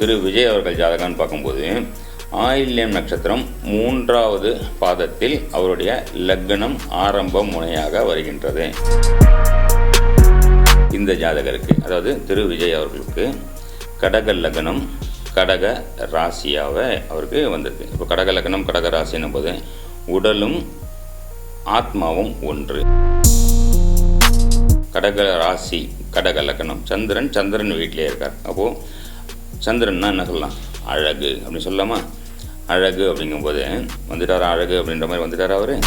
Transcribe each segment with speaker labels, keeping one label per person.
Speaker 1: திரு விஜய் அவர்கள் ஜாதகம்னு பார்க்கும்போது ஆயில்யம் நட்சத்திரம் மூன்றாவது பாதத்தில் அவருடைய லக்னம் ஆரம்ப முனையாக வருகின்றது. இந்த ஜாதகருக்கு அதாவது திரு விஜய் அவர்களுக்கு கடக லக்னம் கடக ராசியாக அவருக்கு வந்திருக்கு. இப்போ கடக லக்னம் கடக ராசின்னும் போது உடலும் ஆத்மாவும் ஒன்று. கடக ராசி கடக லக்னம். சந்திரன் சந்திரன் வீட்டிலே இருக்கார். அப்போது சந்திரன்னா என்ன சொல்லலாம்? அழகு அப்படின்னு சொல்லலாமா? அழகு அப்படிங்கும்போது வந்துட்டாரா அழகு அப்படின்ற மாதிரி வந்துட்டாரா அவரு?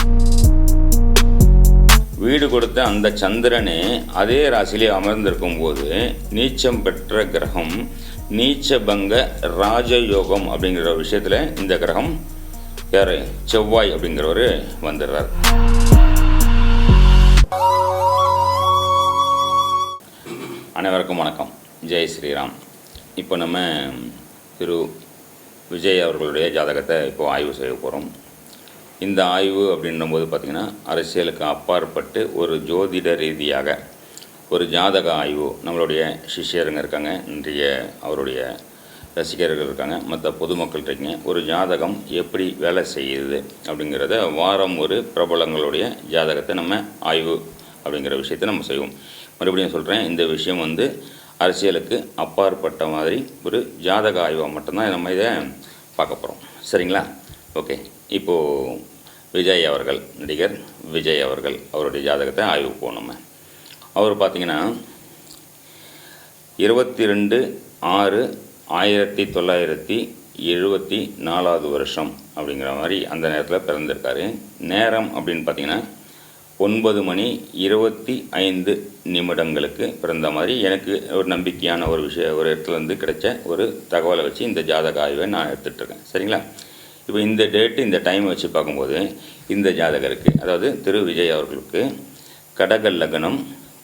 Speaker 1: வீடு கொடுத்த அந்த சந்திரனே அதே ராசியிலே அமர்ந்திருக்கும் போது நீச்சம் பெற்ற கிரகம் நீச்சபங்க ராஜயோகம் அப்படிங்கிற ஒரு விஷயத்தில் இந்த கிரகம் யார்? செவ்வாய் அப்படிங்கிறவர் வந்துடுறார். அனைவருக்கும் வணக்கம். ஜெய் ஸ்ரீராம். இப்போ நம்ம திரு விஜய் அவர்களுடைய ஜாதகத்தை இப்போ ஆய்வு செய்ய போகிறோம் இந்த ஆய்வு அப்படின்னும்போது பார்த்திங்கன்னா அரசியலுக்கு அப்பாற்பட்டு ஒரு ஜோதிட ரீதியாக ஒரு ஜாதக ஆய்வு நம்மளுடைய சிஷ்யருங்க இருக்காங்க இன்றைய அவருடைய ரசிகர்கள் இருக்காங்க மற்ற பொதுமக்கள் இருக்கீங்க. ஒரு ஜாதகம் எப்படி வேலை செய்யுது அப்படிங்கிறத வாரம் ஒரு பிரபலங்களுடைய ஜாதகத்தை நம்ம ஆய்வு அப்படிங்கிற விஷயத்தை நம்ம செய்வோம். மறுபடியும் சொல்கிறேன் இந்த விஷயம் வந்து அரசியலுக்கு அப்பாற்பட்ட மாதிரி ஒரு ஜாதக ஆய்வாக மட்டும்தான் நம்ம இதை பார்க்க போகிறோம் சரிங்களா? ஓகே. இப்போது விஜய் அவர்கள் நடிகர் விஜய் அவர்கள் அவருடைய ஜாதகத்தை ஆய்வு போவோம் அவர் பார்த்தீங்கன்னா இருபத்தி ரெண்டு ஆறு ஆயிரத்தி தொள்ளாயிரத்தி எழுபத்தி நாலாவது வருஷம் அப்படிங்கிற மாதிரி அந்த நேரத்தில் பிறந்திருக்காரு. நேரம் அப்படின்னு பார்த்தீங்கன்னா ஒன்பது மணி இருபத்தி ஐந்து நிமிடங்களுக்கு பிறந்த மாதிரி எனக்கு ஒரு நம்பிக்கையான ஒரு விஷயம் ஒரு இடத்துலேருந்து கிடைச்ச ஒரு தகவலை வச்சு இந்த ஜாதக ஆய்வை நான் எடுத்துகிட்ருக்கேன் சரிங்களா? இப்போ இந்த டேட்டு இந்த டைம் வச்சு பார்க்கும்போது இந்த ஜாதகருக்கு அதாவது திரு விஜய் அவர்களுக்கு கடக லக்னம்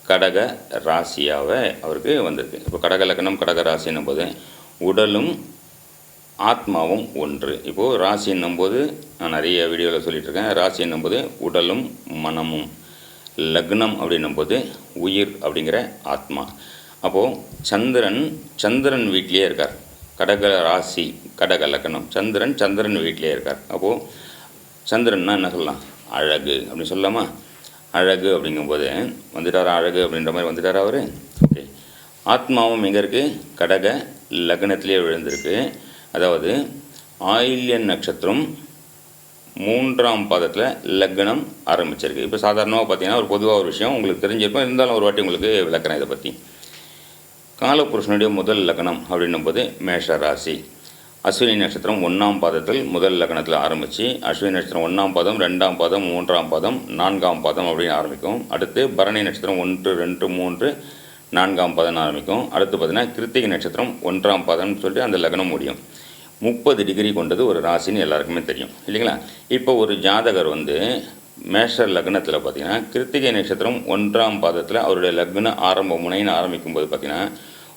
Speaker 1: கடக ராசியாக அவருக்கு வந்திருக்கு. இப்போ கடக லக்னம் கடக ராசின்னும் போது உடலும் ஆத்மாவும் ஒன்று. இப்போது ராசி என்னும்போது நான் நிறைய வீடியோவில் சொல்லிட்டு இருக்கேன் ராசி என்னும்போது உடலும் மனமும். லக்னம் அப்படின்னும்போது உயிர் அப்படிங்கிற ஆத்மா. அப்போது சந்திரன் சந்திரன் வீட்லேயே இருக்கார். கடக ராசி கடக லக்னம். சந்திரன் சந்திரன் வீட்லேயே இருக்கார். அப்போது சந்திரன்னா என்ன சொல்லலாம்? அழகு. அப்படின்னு சொல்லலாமா? அழகு அப்படிங்கும்போது வந்துட்டாரா அழகு அப்படின்ற மாதிரி வந்துட்டாரா அவர்? ஓகே. ஆத்மாவும் எங்கே இருக்குது கடக லக்னத்திலே விழுந்திருக்கு. அதாவது ஆயில்யன் நட்சத்திரம் மூன்றாம் பாதத்தில் லக்னம் ஆரம்பிச்சிருக்கு. இப்போ சாதாரணமாக பார்த்தீங்கன்னா ஒரு பொதுவாக ஒரு விஷயம் உங்களுக்கு தெரிஞ்சிருக்கும். இருந்தாலும் ஒரு வாட்டி உங்களுக்கு விளக்கிறேன் இதை பற்றி காலபுருஷனுடைய முதல் லக்னம் அப்படின்னும் போது மேஷ ராசி. அஸ்வினி நட்சத்திரம் ஒன்றாம் பாதத்தில் முதல் லக்னத்தில் ஆரம்பித்து அஸ்வினி நட்சத்திரம் ஒன்றாம் பாதம் ரெண்டாம் பாதம் மூன்றாம் பாதம் நான்காம் பாதம் அப்படின்னு ஆரம்பிக்கும். அடுத்து பரணி நட்சத்திரம் ஒன்று ரெண்டு மூன்று நான்காம் பாதம் ஆரம்பிக்கும். அடுத்து பார்த்தீங்கன்னா கிருத்திகை நட்சத்திரம் ஒன்றாம் பாதம்னு சொல்லிட்டு அந்த லக்னம் முடியும். முப்பது டிகிரி கொண்டது ஒரு ராசின்னு எல்லாருக்குமே தெரியும். இல்லைங்களா? இப்போ ஒரு ஜாதகர் வந்து மேஷ லக்னத்தில் பார்த்தீங்கன்னா கிருத்திகை நட்சத்திரம் ஒன்றாம் பாதத்தில் அவருடைய லக்ன ஆரம்ப முனைன்னு ஆரம்பிக்கும்போது பார்த்தீங்கன்னா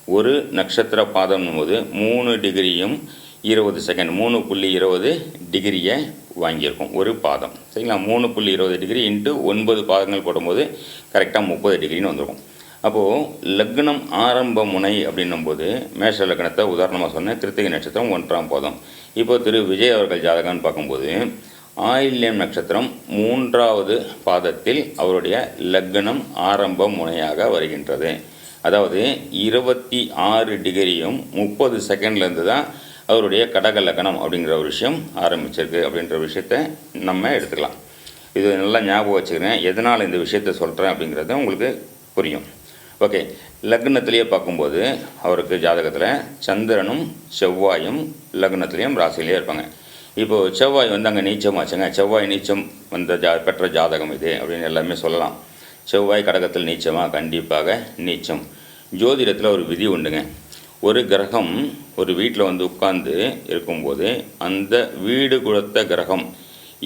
Speaker 1: ஒரு நட்சத்திர பாதம் போது மூணு டிகிரியும் இருபது செகண்ட் மூணு புள்ளி இருபது டிகிரியை வாங்கியிருக்கும் ஒரு பாதம். சரிங்களா? மூணு புள்ளி இருபது டிகிரி இன்ட்டு ஒன்பது பாதங்கள் போடும்போது கரெக்டாக முப்பது டிகிரின்னு வந்திருக்கும். அப்போது லக்னம் ஆரம்ப முனை அப்படின்னும்போது மேஷ லக்னத்தை உதாரணமாக சொன்னேன் கிருத்திகை நட்சத்திரம் ஒன்றாம் பாதம். இப்போ திரு விஜய் அவர்கள் ஜாதகம்னு பார்க்கும்போது ஆயில்யம் நட்சத்திரம் மூன்றாவது பாதத்தில் அவருடைய லக்னம் ஆரம்ப முனையாக வருகின்றது. அதாவது இருபத்தி ஆறு டிகிரியும் முப்பது செகண்ட்லேருந்து தான் அவருடைய கடக லக்னம் அப்படிங்கிற ஒரு விஷயம் ஆரம்பிச்சிருக்கு அப்படின்ற விஷயத்த நம்ம எடுத்துக்கலாம். இது நல்லா ஞாபகம் வச்சுக்கிறேன். எதனால் இந்த விஷயத்த சொல்கிறேன் அப்படிங்கிறது உங்களுக்கு புரியும். ஓகே லக்னத்திலேயே பார்க்கும்போது அவருக்கு ஜாதகத்தில் சந்திரனும் செவ்வாயும் லக்னத்திலையும் ராசிலேயே இருப்பாங்க. இப்போது செவ்வாய் வந்து அங்கே நீச்சமாச்சுங்க செவ்வாய் நீச்சம் வந்த ஜா பெற்ற ஜாதகம் இது அப்படின்னு எல்லாமே சொல்லலாம். செவ்வாய் கடகத்தில் நீச்சமாக கண்டிப்பாக நீச்சம். ஜோதிடத்தில் ஒரு விதி உண்டுங்க. ஒரு கிரகம் ஒரு வீட்டில் வந்து உட்கார்ந்து இருக்கும்போது அந்த வீடு கொடுத்த கிரகம்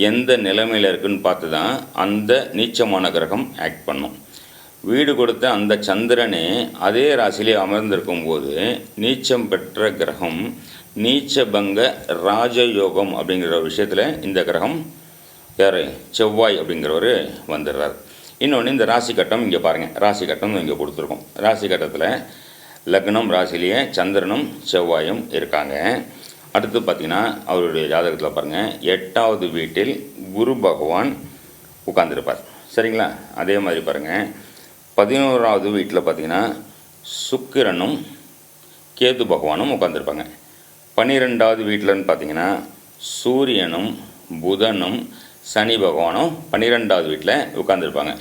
Speaker 1: எந்த நிலைமையில் இருக்குன்னு பார்த்து தான் அந்த நீச்சமான கிரகம் ஆக்ட் பண்ணும். வீடு கொடுத்த அந்த சந்திரனே அதே ராசியிலே அமர்ந்திருக்கும் போது நீச்சம் பெற்ற கிரகம் நீச்சபங்க ராஜயோகம் அப்படிங்கிற விஷயத்தில் இந்த கிரகம் யார்? செவ்வாய் அப்படிங்கிறவர் வந்துடுறார். இன்னொன்று இந்த ராசி கட்டம் இங்கே பாருங்கள் ராசி கட்டம் இங்கே கொடுத்துருக்கோம். ராசி கட்டத்தில் லக்னம் ராசிலேயே சந்திரனும் செவ்வாயும் இருக்காங்க. அடுத்து பார்த்திங்கன்னா அவருடைய ஜாதகத்தில் பாருங்கள் எட்டாவது வீட்டில் குரு பகவான் உட்கார்ந்திருப்பார். சரிங்களா? அதே மாதிரி பாருங்கள் பதினோராவது வீட்டில் பார்த்தீங்கன்னா சுக்கிரனும் கேது பகவானும் உட்காந்துருப்பாங்க பன்னிரெண்டாவது வீட்டில்னு பார்த்தீங்கன்னா சூரியனும் புதனும் சனி பகவானும் பன்னிரெண்டாவது வீட்டில் உட்காந்துருப்பாங்க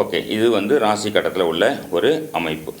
Speaker 1: ஓகே இது வந்து ராசி கட்டத்தில் உள்ள ஒரு அமைப்பு.